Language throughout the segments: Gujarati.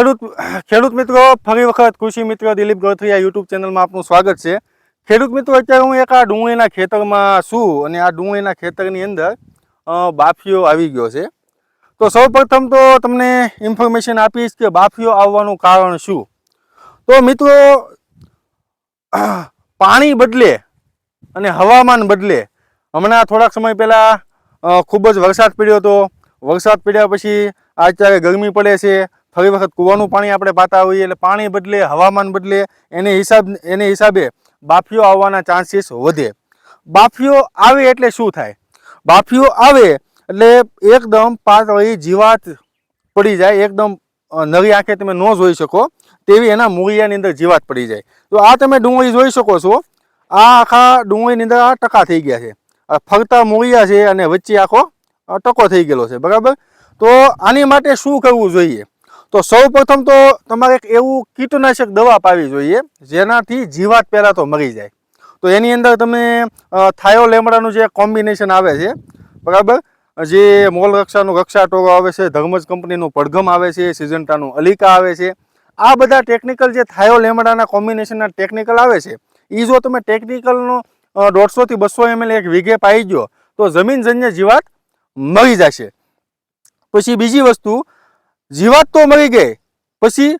ખેડૂત ખેડૂત મિત્રો, ફરી વખત કૃષિ મિત્ર દિલીપ ગોથરિયા યુટ્યુબ ચેનલમાં આપનું સ્વાગત છે. ખેડૂત મિત્રો, અત્યારે હું એક આ ડુંગળીના ખેતરમાં છું અને આ ડુંગળીના ખેતરની અંદર બાફીઓ આવી ગયો છે. તો સૌપ્રથમ તો તમને ઇન્ફોર્મેશન આપીશ કે બાફીઓ આવવાનું કારણ શું? તો મિત્રો, પાણી બદલે અને હવામાન બદલે, હમણાં થોડાક સમય પહેલાં ખૂબ જ વરસાદ પડ્યો હતો. વરસાદ પડ્યા પછી અત્યારે ગરમી પડે છે. ફરી વખત કૂવાનું પાણી આપણે પાતા હોઈએ એટલે પાણી બદલે, હવામાન બદલે, એને હિસાબ, એને હિસાબે બાફીઓ આવવાના ચાન્સીસ વધે. બાફીઓ આવે એટલે શું થાય? બાફીઓ આવે એટલે એકદમ પાતળી જીવાત પડી જાય, એકદમ નવી આંખે તમે ન જોઈ શકો, તેવી એના મૂળિયાની અંદર જીવાત પડી જાય. તો આ તમે ડુંગળી જોઈ શકો છો, આ આખા ડુંગળીની અંદર આ ટકા થઈ ગયા છે. ફરતા મૂળિયા છે અને વચ્ચે આખો ટકો થઈ ગયેલો છે, બરાબર? તો આની માટે શું કરવું જોઈએ? તો સૌ પ્રથમ તો તમારે એક એવું કીટનાશક દવા પાવી જોઈએ, જેનાથી જીવાત પહેલાં તો મરી જાય. તો એની અંદર તમે થાયો લેમડાનું જે કોમ્બિનેશન આવે છે, બરાબર? જે મોલ રક્ષાનું રક્ષા ટોગો આવે છે, ધર્મજ કંપનીનું પડઘમ આવે છે સિઝન્ટાનું અલિકા આવે છે, આ બધા ટેકનિકલ જે થાયો લેમડાના કોમ્બિનેશનના ટેકનિકલ આવે છે એ જો તમે ટેકનિકલનો દોઢસોથી બસો એમએલ એક વીઘે પાઈ ગયો તો જમીનજન્ય જીવાત મરી જશે. પછી બીજી વસ્તુ જીવાત તો મરી ગઈ. પછી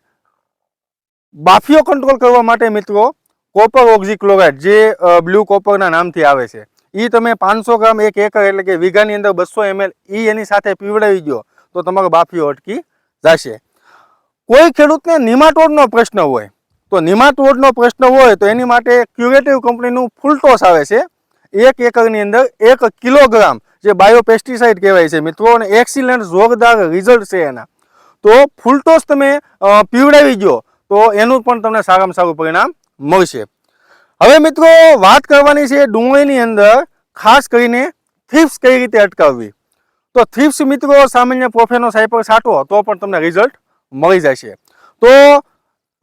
બાફીઓ કંટ્રોલ કરવા માટે મિત્રો કોપર ઓક્ઝીક્લોરાઇડ જે બ્લુ કોપરના નામથી આવે છે. એ તમે પાંચસો ગ્રામ એક એકર એટલે કે વીઘાની અંદર બસો એમએલ એ એની સાથે પીવડાવી દો તો તમારો બાફીઓ અટકી જશે. કોઈ ખેડૂતને નિમાટોડનો પ્રશ્ન હોય, તો નિમાટોડનો પ્રશ્ન હોય તો એની માટે ક્યુરેટિવ કંપનીનું ફૂલટોસ આવે છે. એક એકરની અંદર એક કિલોગ્રામ જે બાયોપેસ્ટિસાઇડ કહેવાય છે મિત્રો, અને એક્સિલન્ટ જોરદાર રિઝલ્ટ છે એના. તો ફૂલટોસ તમે પીવડાવી ગયો તો એનું પણ તમને સારામાં સારું પરિણામ મળશે. હવે મિત્રો, વાત કરવાની છે ડુંગળીની અંદર ખાસ કરીને થીપ્સ કઈ રીતે અટકાવવી. તો થીપ્સ મિત્રો સામાન્ય પ્રોફેનો સાયપર છાંટો, તો પણ તમને રિઝલ્ટ મળી જશે. તો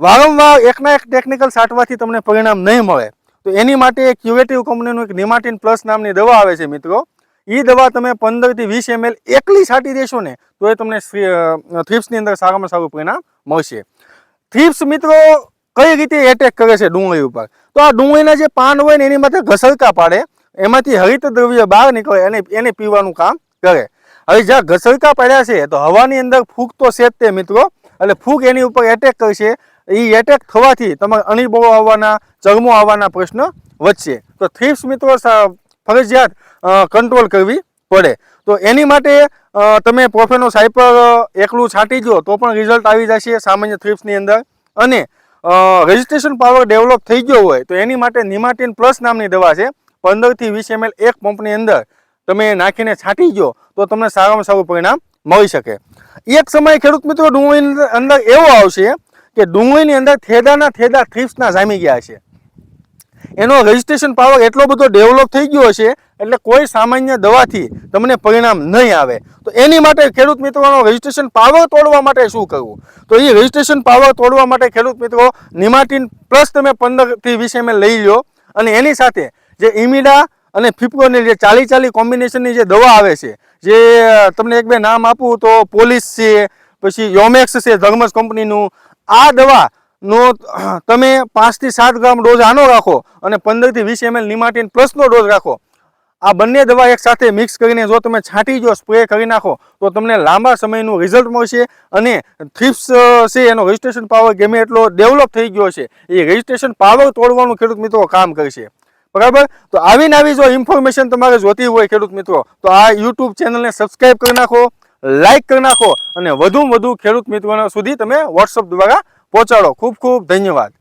વારંવાર એકના એક ટેકનિકલ છાંટવાથી તમને પરિણામ નહીં મળે. તો એની માટે એક ક્યુરેટિવ કંપનીનું એક નિમાટીન પ્લસ નામની દવા આવે છે મિત્રો. એ દવા તમે પંદરથી વીસ એમએલ એકલી છાંટી દેશો ને, તો એ તમને થ્રીપ્સની અંદર સારામાં સારું પરિણામ મળશે. થ્રીપ્સ મિત્રો કઈ રીતે એટેક કરે છે ડુંગળી ઉપર? તો આ ડુંગળીના જે પાન હોય ને, એની માથે ઘસરકા પાડે, એમાંથી હરિત દ્રવ્ય બહાર નીકળે એને એને પીવાનું કામ કરે. હવે જ્યાં ઘસરકા પડ્યા છે, તો હવાની અંદર ફૂગ તો છે તે મિત્રો, એટલે ફૂગ એની ઉપર એટેક કરશે એ એટેક થવાથી તમારે અણીબો આવવાના, ચરમો આવવાના પ્રશ્ન વધશે. તો થ્રીપ્સ મિત્રો ફરજિયાત કંટ્રોલ કરવી પડે. તો એની માટે તમે પ્રોફેનો સાયપર એકલું છાંટી જો તો પણ રિઝલ્ટ આવી જશે સામાન્ય થ્રીપ્સની અંદર. અને રજિસ્ટ્રેશન પાવર ડેવલપ થઈ ગયો હોય તો એની માટે નિમાટીન પ્લસ નામની દવા છે. પંદરથી વીસ એમએલ એક પંપની અંદર તમે નાખીને છાંટી ગયો તો તમને સારામાં સારું પરિણામ મળી શકે. એક સમય ખેડૂત મિત્રો ડુંગળીની અંદર એવો આવશે કે ડુંગળીની અંદર થેદાના થેદા થ્રીપ્સના જામી ગયા છે. એનો રજિસ્ટ્રેશન પાવર એટલો બધો ડેવલપ થઈ ગયો છે એટલે કોઈ સામાન્ય દવાથી તમને પરિણામ નહીં આવે. તો એની માટે ખેડૂત મિત્રોનો રજિસ્ટ્રેશન પાવર તોડવા માટે શું કરવું? તો એ રજિસ્ટ્રેશન પાવર તોડવા માટે ખેડૂત મિત્રો નિમાટીન પ્લસ તમે પંદરથી વીસ એમએલ લઈ લો અને એની સાથે જે ઇમિડા અને ફિફકોની જે ચાલી ચાલી કોમ્બિનેશનની જે દવા આવે છે, જે તમને એક બે નામ આપું તો પોલીસ છે, પછી યોમેક્સ છે ધર્મસ કંપનીનું આ દવા નો તમે પાંચથી સાત ગ્રામ ડોઝ આનો રાખો અને પંદરથી વીસ એમએલ નિમાટીન પ્લસનો ડોઝ રાખો. આ બંને દવા એક સાથે મિક્સ કરીને જો તમે છાંટી જો સ્પ્રે કરી નાખો, તો તમને લાંબા સમયનું રિઝલ્ટ મળશે અને થ્રિપ્સ છે, એનો રજિસ્ટ્રેશન પાવર ગમે એટલો ડેવલપ થઈ ગયો છે, એ રજિસ્ટ્રેશન પાવર તોડવાનું ખેડૂત મિત્રો કામ કરશે. બરાબર? તો આવીને આવી જો ઇન્ફોર્મેશન તમારે જોતી હોય ખેડૂત મિત્રો, તો આ યુટ્યુબ ચેનલને સબસ્ક્રાઈબ કરી નાખો લાઈક કરી નાખો અને વધુમાં વધુ ખેડૂત મિત્રો સુધી તમે વોટ્સઅપ દ્વારા પહોંચાડો. ખૂબ ખૂબ ધન્યવાદ.